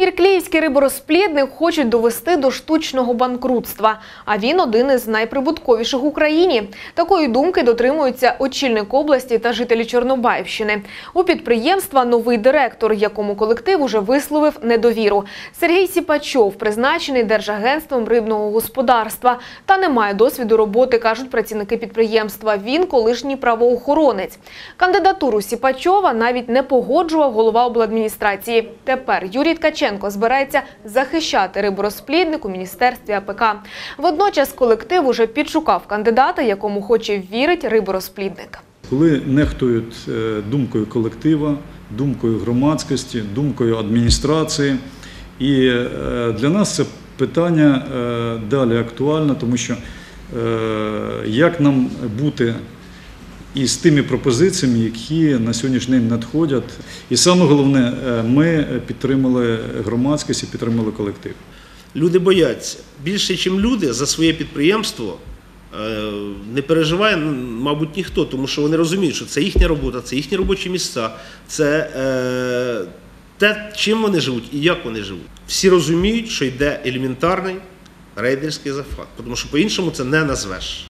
Іркліївський риборозплідник хочуть довести до штучного банкрутства, а він один із найприбутковіших в Україні. Такої думки дотримуються очільник області та жителі Чорнобаївщини. У підприємства новий директор, якому колектив уже висловив недовіру. Сергій Сіпачов призначений Держагентством рибного господарства та не має досвіду роботи, кажуть працівники підприємства. Він колишній правоохоронець. Кандидатуру Сіпачова навіть не погоджував голова обладміністрації. Тепер Юрій Ткаченко збирається захищати риборозплідник у міністерстві АПК. Водночас колектив уже підшукав кандидата, якому хоче вірить риборозплідник. Коли нехтують е, думкою колектива, думкою громадськості, думкою адміністрації. І е, для нас це питання е, далі актуальне, тому що як нам бути із тими пропозиціями, які на сьогоднішній день надходять. І саме головне, е, ми підтримали громадськість і підтримали колектив. Люди бояться. Більше, ніж люди за своє підприємство е, не переживає, мабуть, ніхто, тому що вони розуміють, що це їхня робота, це їхні робочі місця, це е, те, чим вони живуть і як вони живуть. Всі розуміють, що йде елементарний рейдерський захват, тому що по-іншому це не назвеш.